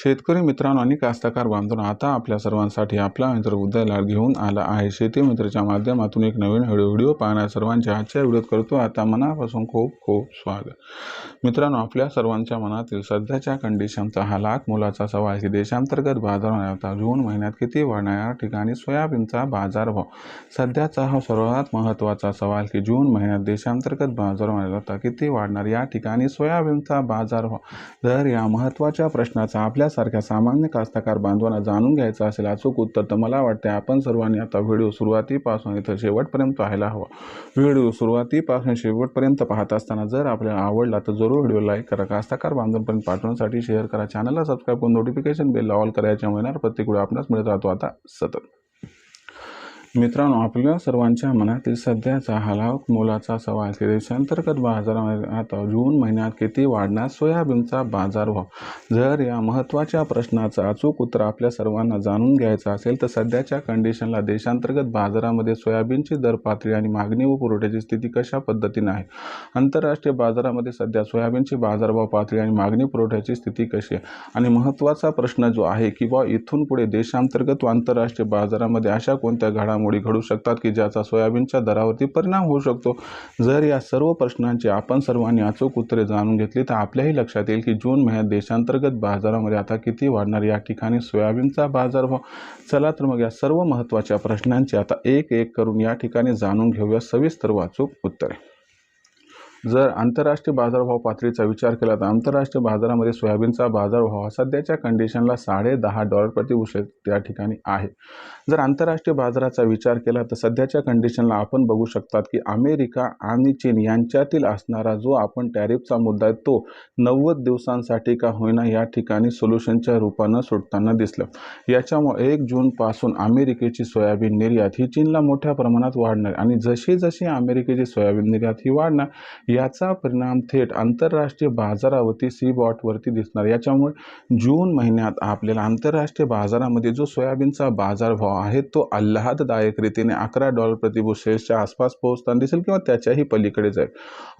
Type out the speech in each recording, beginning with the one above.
शेतकरी मित्रांनो आणि कास्तकार बांधून आता आपल्या सर्वांसाठी आपला मित्र उदयला घेऊन आला आहे. शेती मित्रच्या माध्यमातून एक नवीन व्हिडिओ व्हिडिओ पाहण्या सर्वांच्या आजच्या व्हिडिओत करतो. आता मनापासून खूप खूप स्वागत. मित्रांनो आपल्या सर्वांच्या मनातील सध्याच्या कंडिशनचा हा लाख मुलाचा सवाल की देशांतर्गत बाजार होता जून महिन्यात किती वाढणार? या ठिकाणी सोयाबीनचा बाजारभाव सध्याचा हा सर्वात महत्त्वाचा सवाल की जून महिन्यात देशांतर्गत बाजार होता किती वाढणार? या ठिकाणी सोयाबीनचा बाजारभाव तर या महत्त्वाच्या प्रश्नाचा आपल्या आपल्यासारख्या सामान्य कास्तकार बांधवांना जाणून घ्यायचं असेल अचूक उत्तर तर मला वाटते आपण सर्वांनी आता व्हिडिओ सुरुवातीपासून इथं शेवटपर्यंत पाहायला हवा. व्हिडिओ सुरुवातीपासून शेवटपर्यंत पाहत असताना जर आपल्याला आवडला तर जरूर व्हिडिओ लाईक करा. कास्तकार बांधवांपर्यंत पाठवण्यासाठी शेअर करा. चॅनलला सबस्क्राईब करून नोटिफिकेशन बेल ऑल करायच्या महिन्यावर प्रत्येक वेळी आपणास मिळत राहतो. आता सतत. मित्रांनो आपल्या सर्वांच्या मनातील सध्याचा हा मोलाचा सवाल की देशांतर्गत बाजारामध्ये आता जून महिन्यात किती वाढणार सोयाबीनचा बाजारभाव? जर या महत्त्वाच्या प्रश्नाचं अचूक उत्तर आपल्या सर्वांना जाणून घ्यायचं असेल तर सध्याच्या कंडिशनला देशांतर्गत बाजारामध्ये सोयाबीनची दर पातळी आणि मागणी व पुरवठ्याची स्थिती कशा पद्धतीने आहे? आंतरराष्ट्रीय बाजारामध्ये सध्या सोयाबीनची बाजारभाव पातळी आणि मागणी पुरवठ्याची स्थिती कशी आहे? आणि महत्त्वाचा प्रश्न जो आहे की बा इथून पुढे देशांतर्गत व आंतरराष्ट्रीय बाजारामध्ये अशा कोणत्या घडामोडी घडू शकतात की ज्याचा सोयाबीनच्या दरावरती परिणाम होऊ शकतो. जर या सर्व प्रश्नांची आपण सर्वांनी अचूक उत्तरे जाणून घेतली तर आपल्याही लक्षात येईल की जून महिन्यात देशांतर्गत बाजारामध्ये आता किती वाढणार या ठिकाणी सोयाबीनचा बाजारभाव. चला तर मग या सर्व महत्त्वाच्या प्रश्नांची आता एक एक करून या ठिकाणी जाणून घेऊया. सविस्तर वाचूक उत्तरे. जर आंतरराष्ट्रीय बाजारभाव पातळीचा विचार केला तर आंतरराष्ट्रीय बाजारामध्ये सोयाबीनचा बाजारभाव हा सध्याच्या कंडिशनला साडे दहा डॉलर प्रति उशे त्या ठिकाणी आहे. जर आंतरराष्ट्रीय बाजाराचा विचार केला तर सध्याच्या कंडिशनला आपण बघू शकतात की अमेरिका आणि चीन यांच्यातील असणारा जो आपण टॅरिफचा मुद्दा आहे तो नव्वद दिवसांसाठी का होईना या ठिकाणी सोल्युशनच्या रूपानं सुटताना दिसलं. याच्यामुळे एक जूनपासून अमेरिकेची सोयाबीन निर्यात ही चीनला मोठ्या प्रमाणात वाढणार आणि जशी जशी अमेरिकेची सोयाबीन निर्यात ही वाढणार याचा परिणाम थेट आंतरराष्ट्रीय बाजारावरती सी बॉटवरती दिसणार. याच्यामुळे जून महिन्यात आपल्याला आंतरराष्ट्रीय बाजारामध्ये जो सोयाबीनचा बाजारभाव आहे तो आल्हाददायक रीतीने अकरा डॉलर प्रतिबुशेषच्या आसपास पोहोचताना दिसेल किंवा त्याच्याही पलीकडे जाईल.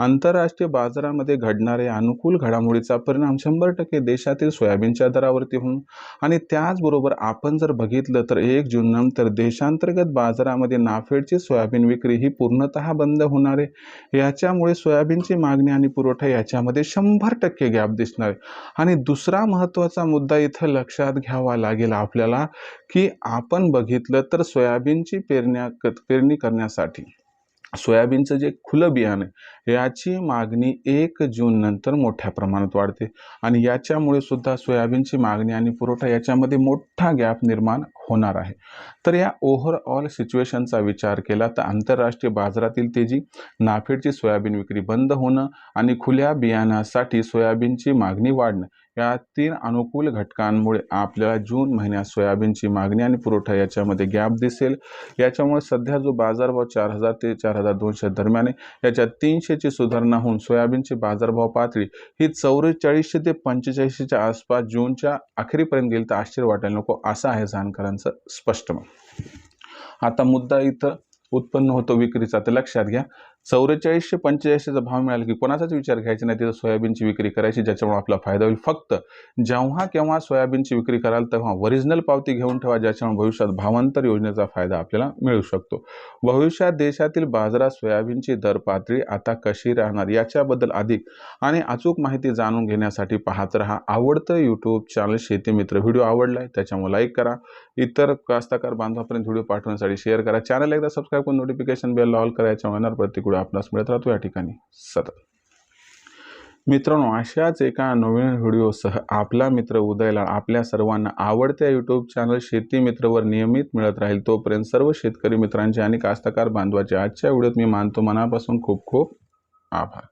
आंतरराष्ट्रीय बाजारामध्ये घडणाऱ्या अनुकूल घडामोडीचा परिणाम शंभर टक्के देशातील सोयाबीनच्या दरावरती होऊन आणि त्याचबरोबर आपण जर बघितलं तर एक जून नंतर देशांतर्गत बाजारामध्ये नाफेडची सोयाबीन विक्री ही पूर्णतः बंद होणार आहे. याच्यामुळे सोयाबीनची मागणी आणि पुरवठा याच्यामध्ये शंभर टक्के गॅप दिसणार. आहे आणि दुसरा महत्त्वाचा मुद्दा इथं लक्षात घ्यावा लागेल आपल्याला की आपण बघितलं तर सोयाबीनची पेरण्या पेरणी करण्यासाठी सोयाबीनचं जे खुलं बियाणं आहे याची मागणी एक जून नंतर मोठ्या प्रमाणात वाढते. आणि याच्यामुळे सुद्धा सोयाबीनची मागणी आणि पुरवठा याच्यामध्ये मोठा गॅप निर्माण होणार आहे. तर या ओव्हरऑल सिच्युएशनचा विचार केला तर आंतरराष्ट्रीय बाजारातील तेजी नाफेडची सोयाबीन विक्री बंद होणं आणि खुल्या बियाण्यासाठी सोयाबीनची मागणी वाढणं या तीन अनुकूल घटकांमुळे आपल्याला जून महिन्यात सोयाबीनची मागणी आणि पुरवठा याच्यामध्ये गॅप दिसेल. याच्यामुळे सध्या जो बाजारभाव चार हजार ते चार हजार दोनशे दरम्यान आहे याच्यात तीनशेची सुधारणा होऊन सोयाबीनची बाजारभाव पातळी ही चौवेचाळीसशे ते पंचेचाळीसशेच्या आसपास जूनच्या अखेरीपर्यंत गेली तर आश्चर्य वाटायला नको असं आहे जाणकारांचं स्पष्ट मत. आता मुद्दा इथं उत्पन्न होतो विक्रीचा तर लक्षात घ्या. चौवेचाळीसशे पंचेचाळीसचा भाव मिळाला की कोणाचाच विचार घ्यायचा नाही तिथं सोयाबीनची विक्री करायची ज्याच्यामुळे आपला फायदा होईल. फक्त जेव्हा केव्हा सोयाबीनची विक्री कराल तेव्हा ओरिजिनल पावती घेऊन ठेवा ज्याच्यामुळे भविष्यात भावांतर योजनेचा फायदा आपल्याला मिळू शकतो. भविष्यात देशातील बाजारात सोयाबीनची दर पातळी आता कशी राहणार याच्याबद्दल अधिक आणि अचूक माहिती जाणून घेण्यासाठी पाहत राहा आवडतं यूट्यूब चॅनल शेती मित्र. व्हिडिओ आवडला आहे त्याच्यामुळे लाईक करा. इतर कास्तकार बांधवापर्यंत व्हिडिओ पाठवण्यासाठी शेअर करा. चॅनल एकदा सबस्क्राईब करून नोटिफिकेशन बेल ऑल करायच्या होणार प्रत्येक व्हिडिओ आपणास मिळत राहतो. या ठिकाणी सतत. मित्रांनो अशाच एका नवीन व्हिडिओसह आपला मित्र उदयला आपल्या सर्वांना आवडत्या यूट्यूब चॅनल शेती मित्रवर नियमित मिळत राहील तोपर्यंत सर्व शेतकरी मित्रांचे आणि कास्तकार बांधवाचे आजच्या व्हिडिओत मी मानतो मनापासून खूप खूप आभार.